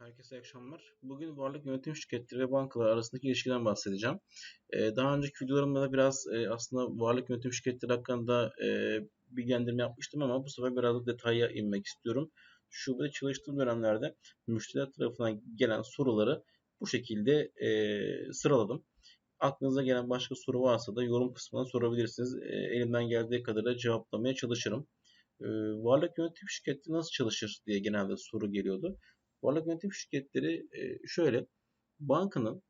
Herkese iyi akşamlar. Bugün varlık yönetim şirketleri ve bankalar arasındaki ilişkiden bahsedeceğim. Ee, daha önceki videolarımda da biraz e, aslında varlık yönetim şirketleri hakkında e, bilgilendirme yapmıştım ama bu sefer biraz da detaya inmek istiyorum. Şubede çalıştığım dönemlerde müşteriler tarafından gelen soruları bu şekilde e, sıraladım. Aklınıza gelen başka soru varsa da yorum kısmına sorabilirsiniz. E, elimden geldiği kadarıyla cevaplamaya çalışırım. E, varlık yönetim şirketi nasıl çalışır diye genelde soru geliyordu. Varlık yönetim şirketleri e, şöyle bankanın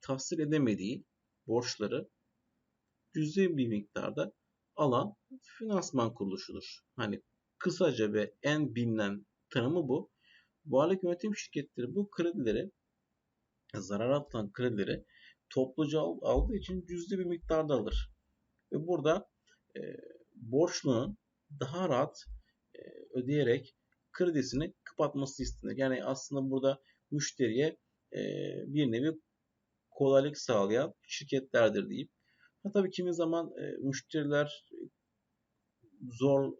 tahsil edemediği borçları cüzi bir miktarda alan finansman kuruluşudur. Hani kısaca ve en bilinen tanımı bu. Varlık yönetim şirketleri bu kredileri zarar atılan kredileri topluca aldığı için cüzi bir miktarda alır. Ve burada e, borçlunun daha rahat e, ödeyerek kredisini kapatması istenir. Yani aslında burada müşteriye e, bir nevi kolaylık sağlayan şirketlerdir deyip ha tabii kimi zaman e, müşteriler zor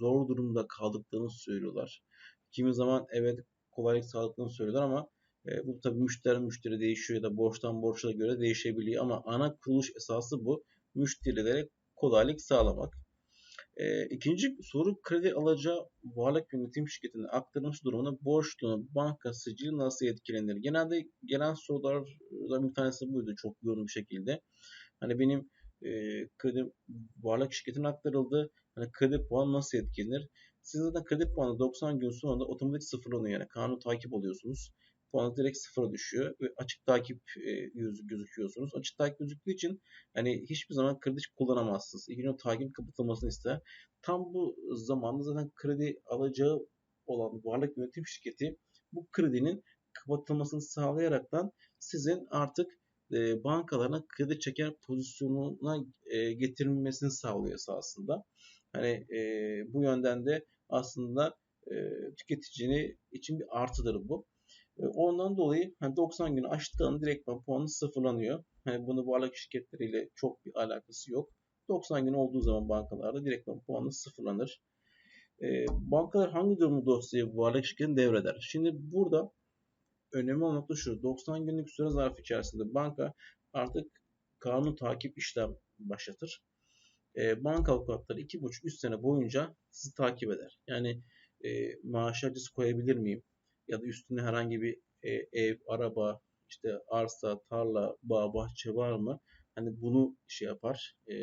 zor durumda kaldıklarını söylüyorlar. Kimi zaman evet kolaylık sağladıklarını söylüyorlar ama e, bu tabii müşteri müşteri değişiyor ya da borçtan borçla göre değişebiliyor ama ana kuruluş esası bu. Müşterilere kolaylık sağlamak. E, ikinci soru kredi alacağı varlık yönetim şirketine aktarılmış durumunda borçlunun banka sicili nasıl etkilenir? Genelde gelen sorulardan bir tanesi buydu çok yoğun bir şekilde. Hani benim e, kredi varlık şirketine aktarıldı. Hani kredi puanı nasıl etkilenir? Siz zaten kredi puanı 90 gün sonunda otomatik sıfırlanıyor. Yani kanun takip oluyorsunuz puanı direkt sıfıra düşüyor ve açık takip e, gözüküyorsunuz. Açık takip gözüktüğü için hani hiçbir zaman kredi kullanamazsınız. İlk önce takip kapatılmasını ister. Tam bu zamanda zaten kredi alacağı olan varlık yönetim şirketi bu kredinin kapatılmasını sağlayaraktan sizin artık e, bankalarına kredi çeker pozisyonuna e, getirilmesini sağlıyor esasında. Hani e, bu yönden de aslında e, tüketicini için bir artıdır bu. E, ondan dolayı hani 90 günü aştığında direktman puanı sıfırlanıyor. Hani bunu varlık şirketleriyle çok bir alakası yok. 90 gün olduğu zaman bankalarda direktman puanı sıfırlanır. E, bankalar hangi durumu dosyayı varlık şirketine devreder? Şimdi burada önemli olan nokta şu. 90 günlük süre zarfı içerisinde banka artık kanun takip işlem başlatır. E, banka avukatları 2,5-3 sene boyunca sizi takip eder. Yani e, maaş acısı koyabilir miyim? Ya da üstüne herhangi bir e, ev, araba, işte arsa, tarla, bağ, bahçe var mı? Hani bunu şey yapar, e,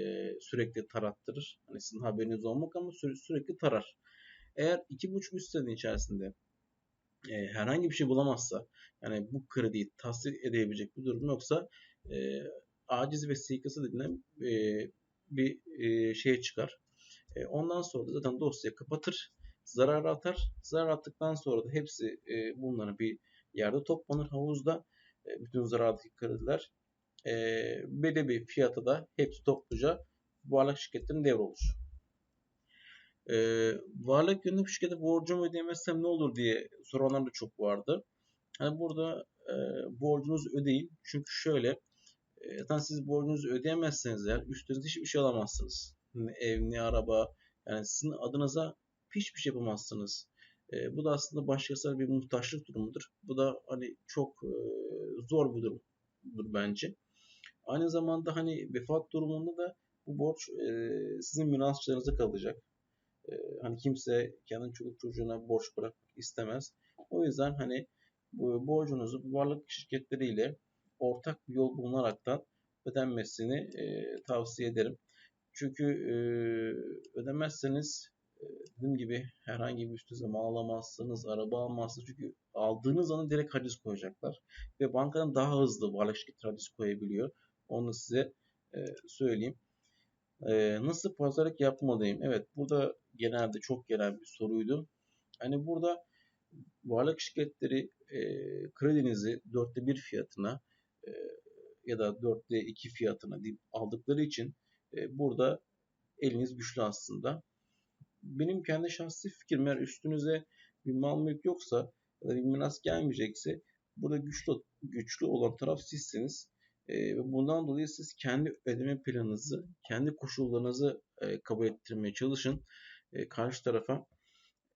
sürekli tarattırır. Hani sizin haberiniz olmak ama sü- sürekli tarar. Eğer iki buçuk üç sene içerisinde e, herhangi bir şey bulamazsa, yani bu krediyi tahsil edebilecek bir durum yoksa e, aciz vesikası denilen e, bir e, şey çıkar. E, ondan sonra da zaten dosyayı kapatır zarar atar. Zarar attıktan sonra da hepsi e, bunların bir yerde toplanır havuzda. E, bütün zarardaki krediler e, belli bir fiyata da hepsi topluca varlık şirketlerinin devrolur. E, varlık yönetim şirketi borcumu ödeyemezsem ne olur diye soranlar da çok vardı. Yani burada e, borcunuzu ödeyin. Çünkü şöyle e, zaten siz borcunuzu ödeyemezseniz eğer üstünüzde hiçbir şey alamazsınız. Ev ne araba yani sizin adınıza hiçbir şey yapamazsınız. E, bu da aslında başkasına bir muhtaçlık durumudur. Bu da hani çok e, zor bir durumdur bence. Aynı zamanda hani vefat durumunda da bu borç e, sizin mirasçılarınıza kalacak. E, hani kimse kendi çocuk çocuğuna borç bırakmak istemez. O yüzden hani bu borcunuzu varlık şirketleriyle ortak bir yol bulunaraktan ödenmesini e, tavsiye ederim. Çünkü e, ödemezseniz dediğim gibi herhangi bir üstünüze mal alamazsınız, araba almazsınız. Çünkü aldığınız anda direkt haciz koyacaklar. Ve bankadan daha hızlı varlık şirketi haciz koyabiliyor. Onu size e, söyleyeyim. E, nasıl pazarlık yapmalıyım? Evet burada genelde çok gelen bir soruydu. Hani burada varlık şirketleri e, kredinizi dörtte bir fiyatına e, ya da dörtte iki fiyatına deyip aldıkları için e, burada eliniz güçlü aslında benim kendi şahsi fikrim eğer üstünüze bir mal mülk yoksa ya da bir miras gelmeyecekse burada güçlü güçlü olan taraf sizsiniz. E, bundan dolayı siz kendi ödeme planınızı, kendi koşullarınızı e, kabul ettirmeye çalışın. E, karşı tarafa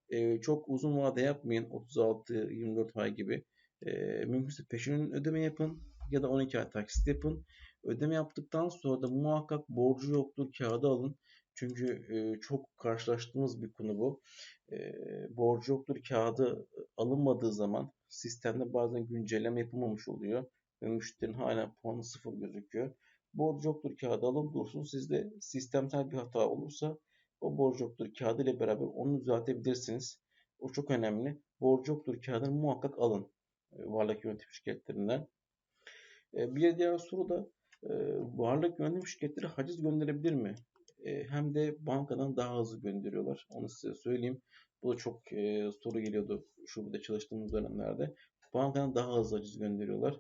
e, çok uzun vade yapmayın. 36-24 ay gibi. E, mümkünse peşin ödeme yapın ya da 12 ay taksit yapın. Ödeme yaptıktan sonra da muhakkak borcu yoktur kağıdı alın. Çünkü e, çok karşılaştığımız bir konu bu. E, borcu yoktur kağıdı alınmadığı zaman sistemde bazen güncelleme yapılmamış oluyor ve müşterinin hala puanı sıfır gözüküyor. Borcu yoktur kağıdı alın dursun. Sizde sistemsel bir hata olursa o borcu yoktur kağıdı ile beraber onu düzeltebilirsiniz. O çok önemli. Borcu yoktur kağıdını muhakkak alın. E, varlık yönetim şirketlerinden. E, bir diğer soru da e, varlık yönetim şirketleri haciz gönderebilir mi? Hem de bankadan daha hızlı gönderiyorlar. Onu size söyleyeyim. Bu da çok soru geliyordu şu burada çalıştığımız dönemlerde. Bankadan daha hızlı haciz gönderiyorlar.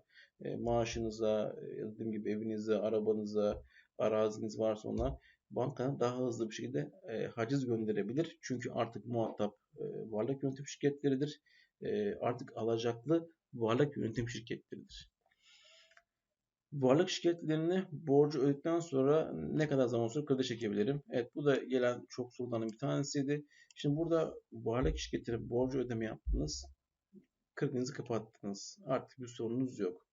Maaşınıza, dediğim gibi evinize, arabanıza, araziniz varsa ona bankadan daha hızlı bir şekilde haciz gönderebilir. Çünkü artık muhatap varlık yönetim şirketleridir. Artık alacaklı varlık yönetim şirketleridir. Varlık şirketlerini borcu ödedikten sonra ne kadar zaman sonra kredi çekebilirim? Evet bu da gelen çok soruların bir tanesiydi. Şimdi burada varlık şirketleri borcu ödeme yaptınız. Kredinizi kapattınız. Artık bir sorunuz yok.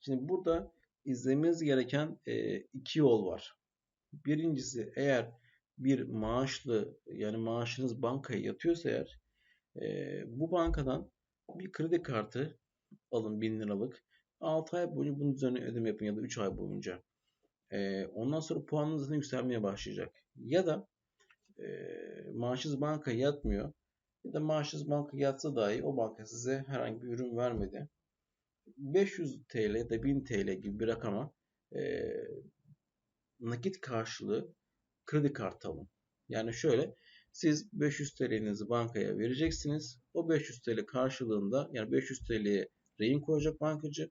Şimdi burada izlemeniz gereken e, iki yol var. Birincisi eğer bir maaşlı yani maaşınız bankaya yatıyorsa eğer e, bu bankadan bir kredi kartı alın 1000 liralık 6 ay boyunca bunun üzerine ödeme yapın ya da 3 ay boyunca. Ee, ondan sonra puanınız yükselmeye başlayacak. Ya da e, maaşınız bankaya yatmıyor ya da maaşınız banka yatsa dahi o banka size herhangi bir ürün vermedi. 500 TL ya da 1000 TL gibi bir rakama e, nakit karşılığı kredi kartı alın. Yani şöyle siz 500 TL'nizi bankaya vereceksiniz. O 500 TL karşılığında yani 500 TL'ye rehin koyacak bankacı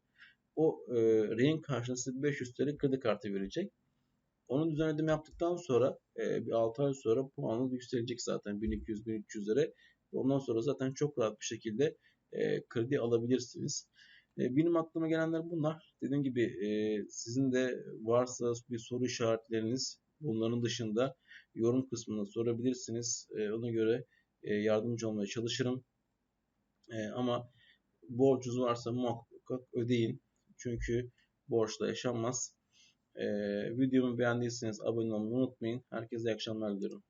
o e, rehin karşılığında 500 TL kredi kartı verecek. Onun üzerine ödeme yaptıktan sonra e, bir 6 ay sonra puanınız yükselecek zaten 1200-1300 lira. Ondan sonra zaten çok rahat bir şekilde e, kredi alabilirsiniz. E, benim aklıma gelenler bunlar. Dediğim gibi e, sizin de varsa bir soru işaretleriniz bunların dışında yorum kısmında sorabilirsiniz. E, ona göre e, yardımcı olmaya çalışırım. E, ama borcunuz varsa muhakkak ödeyin. Çünkü borçla yaşanmaz. Ee, videomu beğendiyseniz abone olmayı unutmayın. Herkese iyi akşamlar diliyorum.